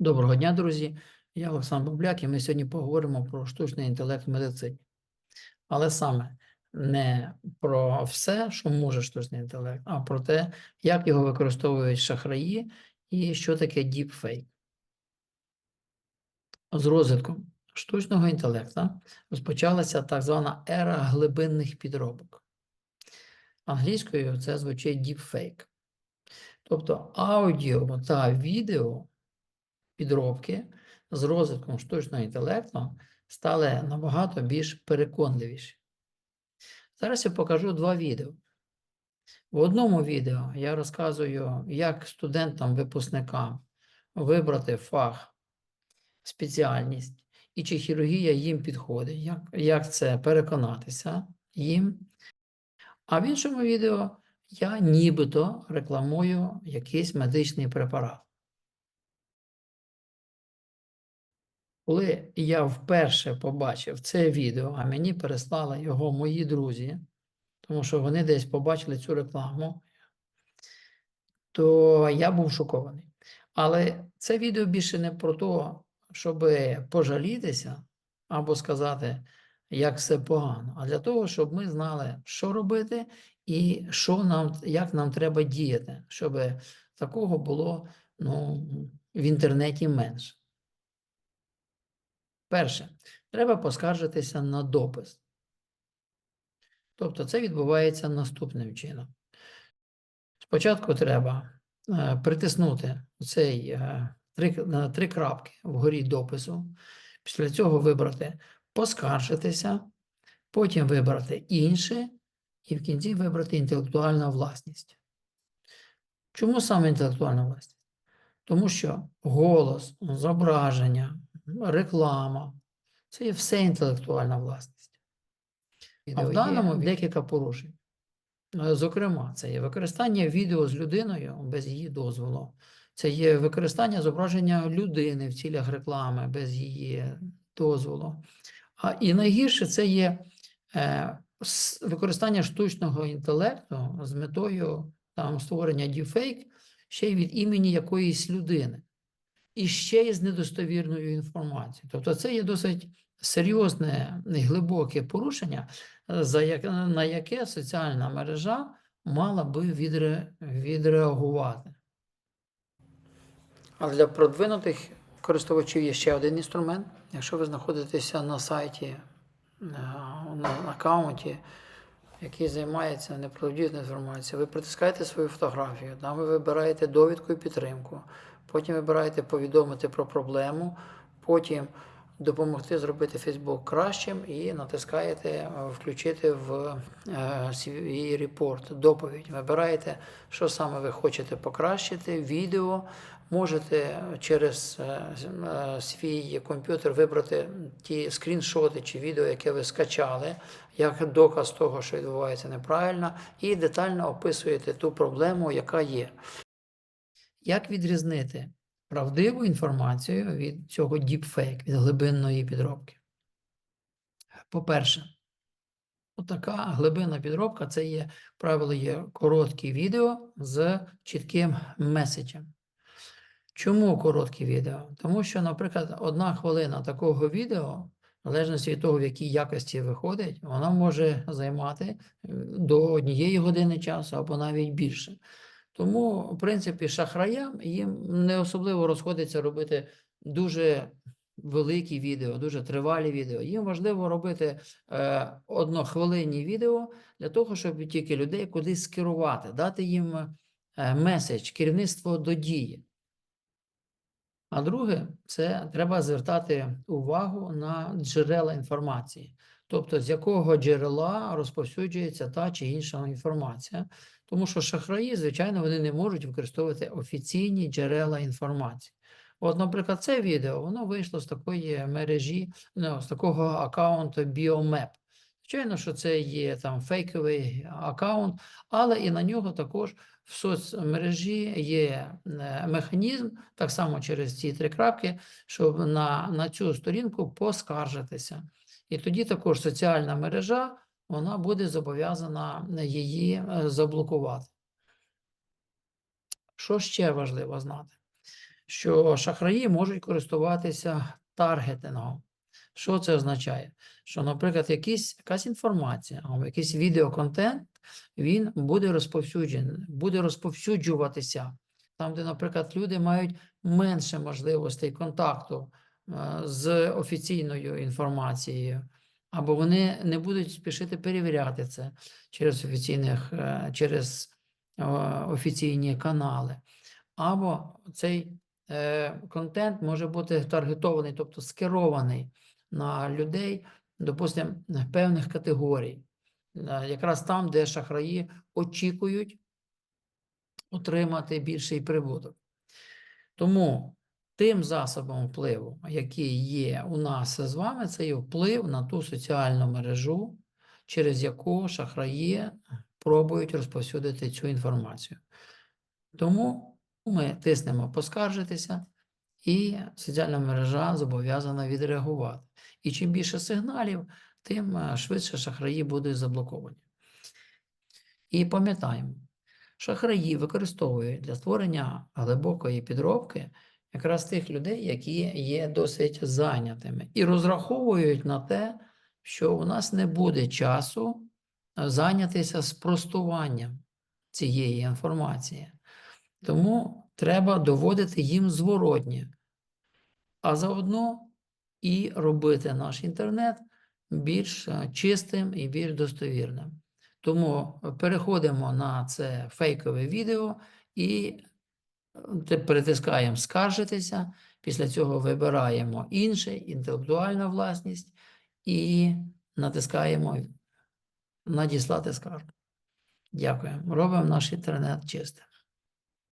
Доброго дня, друзі. Я Олександр Бабляк, і ми сьогодні поговоримо про штучний інтелект в медицині. Але саме не про все, що може штучний інтелект, а про те, як його використовують шахраї і що таке діпфейк. З розвитком штучного інтелекту розпочалася так звана ера глибинних підробок. Англійською це звучить deepfake. Тобто аудіо та відео підробки з розвитком штучного інтелекту стали набагато більш переконливіші. Зараз я покажу два відео. В одному відео я розказую, як студентам-випускникам вибрати фах, спеціальність і чи хірургія їм підходить, як, як це переконатися їм. А в іншому відео я нібито рекламую якийсь медичний препарат. Коли я вперше побачив це відео, а мені переслали його мої друзі, тому що вони десь побачили цю рекламу, то я був шокований. Але це відео більше не про те, щоб пожалітися або сказати, як все погано, а для того, щоб ми знали, що робити і що нам, як нам треба діяти, щоб такого було ну, в інтернеті менше. Перше, треба поскаржитися на допис. Тобто це відбувається наступним чином. Спочатку треба е, притиснути цей е, три, три крапки вгорі допису. Після цього вибрати поскаржитися, потім вибрати інше, і в кінці вибрати інтелектуальна власність. Чому саме інтелектуальна власність? Тому що голос, зображення, реклама це є все інтелектуальна власність. А в даному декілька порушень. Е, Зокрема, це є використання відео з людиною без її дозволу. Це є використання зображення людини в цілях реклами без її дозволу. А і найгірше це є е, використання штучного інтелекту з метою там, створення діфейк ще й від імені якоїсь людини. І ще й з недостовірною інформацією. Тобто це є досить серйозне і глибоке порушення, е, як, на яке соціальна мережа мала би відре, відреагувати. А для продвинутих користувачів є ще один інструмент. Якщо ви знаходитеся на сайті, е, на аккаунті, який займається неправдивою інформацією, ви притискаєте свою фотографію, там ви вибираєте довідку і підтримку, потім вибираєте повідомити про проблему, потім допомогти зробити Facebook кращим і натискаєте е, включити в е, свій репорт, доповідь. Вибираєте, що саме ви хочете покращити, відео. Можете через е, свій комп'ютер вибрати ті скріншоти чи відео, яке ви скачали, як доказ того, що відбувається неправильно, і детально описуєте ту проблему, яка є. Як відрізнити правдиву інформацію від цього deepfake, від глибинної підробки? По-перше, отака глибинна підробка це є правило, є короткі відео з чітким меседжем. Чому короткі відео? Тому що, наприклад, одна хвилина такого відео, в залежності від того, в якій якості виходить, вона може займати е, до однієї години часу або навіть більше. Тому, в принципі, шахраям їм не особливо розходиться робити дуже великі відео, дуже тривалі відео. Їм важливо робити е, однохвилинні відео для того, щоб тільки людей кудись скерувати, дати їм е, меседж, керівництво до дії. А друге, це треба звертати увагу на джерела інформації, тобто з якого джерела розповсюджується та чи інша інформація. Тому що шахраї, звичайно, вони не можуть використовувати офіційні джерела інформації. От, наприклад, це відео воно вийшло з такої мережі, ну, з такого аккаунту Biomap. Звичайно, що це є там фейковий аккаунт, але і на нього також в соцмережі є е, механізм, так само через ці три крапки, щоб на, на цю сторінку поскаржитися. І тоді також соціальна мережа вона буде зобов'язана її е, заблокувати. Що ще важливо знати? що шахраї можуть користуватися таргетингом. Що це означає? Що, наприклад, якісь, якась інформація або якийсь відеоконтент, він буде розповсюджений, буде розповсюджуватися там, де, наприклад, люди мають менше можливостей контакту е, з офіційною інформацією, або вони не будуть спішити перевіряти це через офіційних, е, через е, офіційні канали. Або цей е, контент може бути таргетований, тобто скерований на людей, допустимо, певних категорій, Е, якраз там, де шахраї очікують отримати більший прибуток. Тому тим засобом впливу, який є у нас з вами, це є вплив на ту соціальну мережу, через яку шахраї пробують розповсюдити цю інформацію. Тому ми тиснемо поскаржитися, і соціальна мережа зобов'язана відреагувати. І чим більше сигналів, тим е, швидше шахраї будуть заблоковані. І пам'ятаємо, шахраї використовують для створення глибокої підробки якраз тих людей, які є досить зайнятими, і розраховують на те, що у нас не буде часу е, зайнятися спростуванням цієї інформації. Тому треба доводити їм зворотнє, а заодно і робити наш інтернет більш е, чистим і більш достовірним. Тому переходимо на це фейкове відео і перетискаємо скаржитися. Після цього вибираємо інше, інтелектуальна власність, і натискаємо надіслати скаргу. Дякуємо. Робимо наш інтернет чистим.